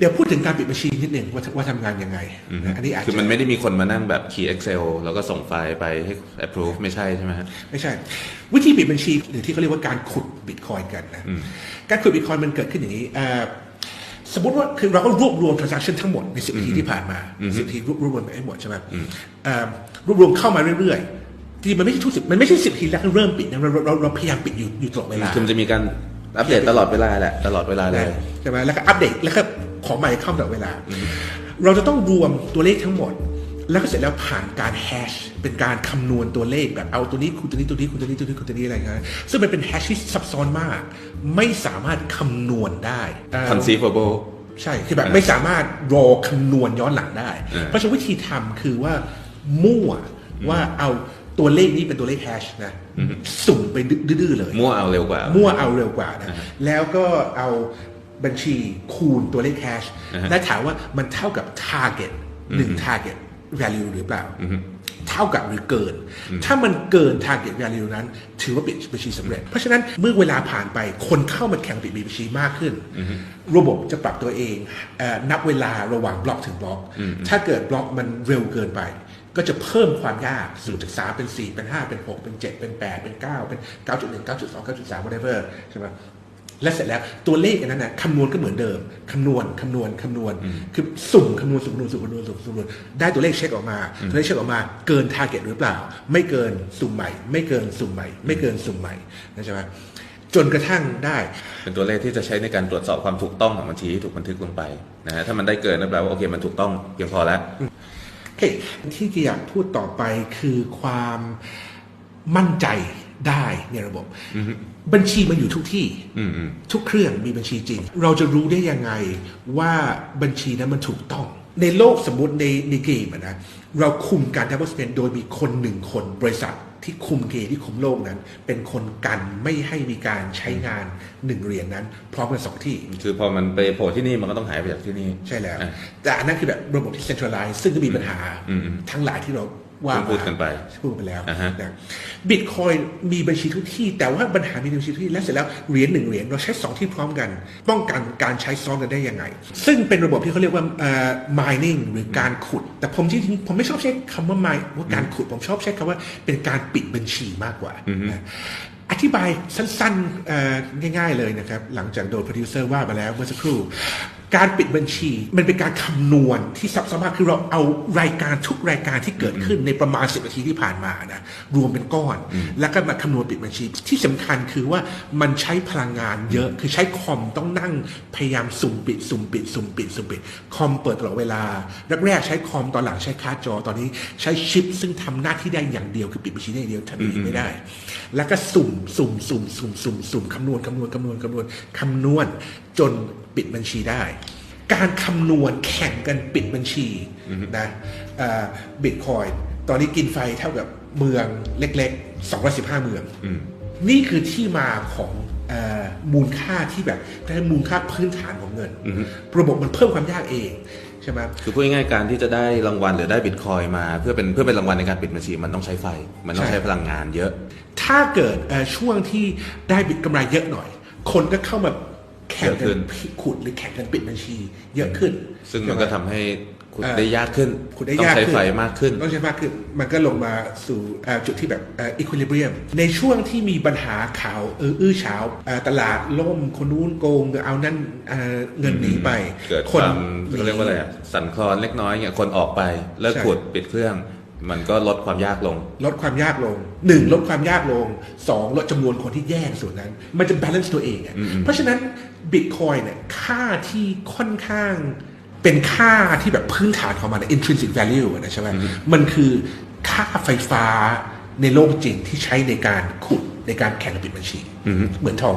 เดี๋ยวพูดถึงการปิดบัญชีนิดหนึ่งว่าว่าทำงานยังไงอืมนะอันนี้อาจคือจะมันไม่ได้มีคนมานั่งแบบ key excel แล้วก็ส่งไฟล์ไปให้ approve ไม่ใช่ใช่ไหมฮะไม่ใช่ วิธีปิดบัญชีหรือที่เขาเรียกว่าการขุดบิตคอยน์กันนะอืมการขุดบิตคอยน์มันเกิดขึ้นอย่างนี้เอ่อสมมติว่าคือเราก็รวบรวม transaction ทั้งหมดในสิบนาทีที่ผ่านมาสิบนาทีรวบรวมไปให้หมดใช่ไหมเอ่อรวบรวมเข้ามาเรื่อยๆที่มันไม่ใช่ทุกสิบมันไม่ใช่สิบนาทีแล้วเริ่มปิดนะเราเราเราพยายามปิดอยู่อยู่ตลอดเวลาคือมันจะมีการอัปเดตตลอดเวลาแหละตลอดเวลาเลยใช่ไหมแล้วก็อัปเดตแล้วก็ ของใหม่เข้าตลอดเวลา เราจะต้องรวมตัวเลขทั้งหมด แล้วก็เสร็จแล้วผ่านการแฮชเป็นการคำนวณตัวเลขแบบเอาตัวนี้คูณตัวนี้ตัวนี้คูณตัวนี้ตัวนี้คูณตัวนี้อะไรเงี้ยซึ่งมันเป็นแฮชที่ซับซ้อนมาก ไม่สามารถคำนวณได้เอ่อ conceivable ใช่ คือแบบไม่สามารถรอคำนวณย้อนหลังได้เออเพราะฉะนั้นวิธีทำคือว่ามั่วว่าเอาตัวเลขนี้เป็นตัวเลขแฮชนะสุ่มไปดื้อๆเลย มั่วเอาเร็วกว่า มั่วเอาเร็วกว่านะอ่าฮะแล้วก็เอา บัญชีคูณตัวเลขแฮชอ่าฮะและถามว่ามันเท่ากับ target หนึ่ง target value หรือเปล่า เท่ากับหรือเกิน ถ้ามันเกิน target value นั้น ถือว่าปิดบัญชีสำเร็จ เพราะฉะนั้นเมื่อเวลาผ่านไปคนเข้ามาแข่งปิดบัญชีมากขึ้น ระบบจะปรับตัวเองเออนับเวลาระหว่างบล็อกถึงบล็อก ถ้าเกิดบล็อกมันเร็วเกินไปก็จะเพิ่มความยากสู่จาก3เป็น 4 เป็น 5 เป็น 6 เป็น 7 เป็น 8 เป็น 9 เป็น 9.1 9.2 9.3 whatever ใช่ไหม และเสร็จแล้วตัวเลขอันนั้นนะคำนวณก็เหมือนเดิมคำนวณคำนวณคำนวณ คือสุ่มคำนวณสุ่มคำนวณสุ่มคำนวณสุ่มคำนวณได้ตัวเลขเช็คออกมาตัวเลขเช็คออกมาเกิน target หรือเปล่า ไม่เกินสุ่มใหม่ ไม่เกินสุ่มใหม่ ไม่เกินสุ่มใหม่นะใช่ไหมจนกระทั่งได้ เป็นตัวเลขที่จะใช้ในการตรวจสอบความถูกต้องของบัญชีที่ถูกบันทึกลงไปนะฮะถ้ามันได้เกินนั่นแปลว่าโอเคมันถูกต้องเพียงพอแล้วโอเคที่จะอยากพูดต่อไปคือความมั่นใจ ได้ในระบบ บัญชีมันอยู่ทุกที่อืมอืมทุกเครื่องมีบัญชีจริง เราจะรู้ได้ยังไงว่าบัญชีนั้นมันถูกต้อง ในโลกสมมติในในเกมอะนะเราคุมการ double spend โดยมีคนหนึ่งคนบริษัทที่คุมเกมที่คุมโลกนั้น เป็นคนกันไม่ให้มีการใช้งานหนึ่งเหรียญนั้น พร้อมกันสองที่ คือพอมันไปโผล่ที่นี่มันก็ต้องหายไปจากที่นี่ ใช่แล้วอะแต่อันนั้นคือแบบระบบที่ centralized ซึ่งก็มีปัญหาอืมอืมทั้งหลายที่เรา ว่าพูดกันไปพูดไปแล้วอ่าฮะนะบิตคอยมีบัญชีทุกที่ แต่ว่าปัญหามีบัญชีทุกที่และเสร็จแล้วเหรียญหนึ่งเหรียญเราใช้สองที่พร้อมกัน ป้องกันการใช้ซ้อนกันได้ยังไง ซึ่งเป็นระบบที่เขาเรียกว่าเอ่อ mining หรือการขุด แต่ผมจริงๆผมไม่ชอบใช้คำว่า mine ว่าการขุดผมชอบใช้คำว่าเป็นการปิดบัญชีมากกว่านะอธิบายสั้นๆเอ่อง่าย ๆเลยนะครับ หลังจากโดนโปรดิวเซอร์ว่ามาแล้วเมื่อสักครู่ การปิดบัญชี มันเป็นการคำนวณที่ซับซ้อนมากคือเราเอารายการทุกรายการที่เกิดขึ้นในประมาณ10นาทีที่ผ่านมานะรวมเป็นก้อน แล้วก็มาคำนวณปิดบัญชี ที่สำคัญคือว่ามันใช้พลังงานเยอะคือใช้คอมต้องนั่งพยายามสุ่มปิด สุ่มปิด สุ่มปิด สุ่มปิด คอมเปิดตลอดเวลาแรกๆใช้คอมตอนหลังใช้การ์ดจอตอนนี้ใช้ชิป ซึ่งทำหน้าที่ได้อย่างเดียวคือปิดบัญชีได้อย่างเดียวทำอย่างอื่นไม่ได้ แล้วก็สุ่มสุ่มสุ่มสุ่มสุ่มสุ่มคำนวณคำนวณคำนวณคำนวณคำนวณ จนปิดบัญชีได้ การคำนวณแข่งกันปิดบัญชีนะบิตคอยตอนนี้กินไฟเท่ากับเมืองเล็กๆ215 เมือง นี่คือที่มาของเออมูลค่าที่แบบได้มูลค่าพื้นฐานของเงิน ระบบมันเพิ่มความยากเองใช่ไหมคือพูดง่ายๆการที่จะได้รางวัลหรือได้บิตคอยมาเพื่อเป็นเพื่อเป็นรางวัลในการปิดบัญชีมันต้องใช้ไฟ มันต้องใช่ใช้พลังงานเยอะ ถ้าเกิดเอ่อช่วงที่ได้บิตกำไรเยอะหน่อย คนก็เข้ามา แข่งเยอะขึ้กันนขุดหรือแข่งกันปิดบัญชี เยอะขึ้น ซึ่งมันก็ทำให้คุณเอ่อได้ยากขึ้นขุดได้ต้องยากใช้ขึ้นไฟมากขึ้นต้องใช้มากขึ้น มันก็ลงมาสู่เอ่อจุดที่แบบเอีควิลิเบียมในช่วงที่มีปัญหาข่าวเอออื้อเฉาเอ่อตลาดล่มคนนู้นโกงเอานั่นเอ่อเงินหนีไปเกิดคคนวามเขาเรียกว่าอะไรอะสั่นคลอนเล็กน้อยเนี่ยคนออกไปเลิกใช่ขุดปิดเครื่อง มันก็ลดความยากลง ลดความยากลงหนึ่งลดความยากลงสองลดจำนวนคนที่แย่งส่วนนั้น มันจะ balance ตัวเองอะเพราะฉะนั้นบิตคอยเนี่ยค่าที่ค่อนข้างเป็นค่าที่แบบพื้นฐานของมัน intrinsic value อะนะใช่ไหมมันคือค่าไฟฟ้าในโลกจริงที่ใช้ในการขุดในการแข่งกับปิดบัญชีเหมือนทอง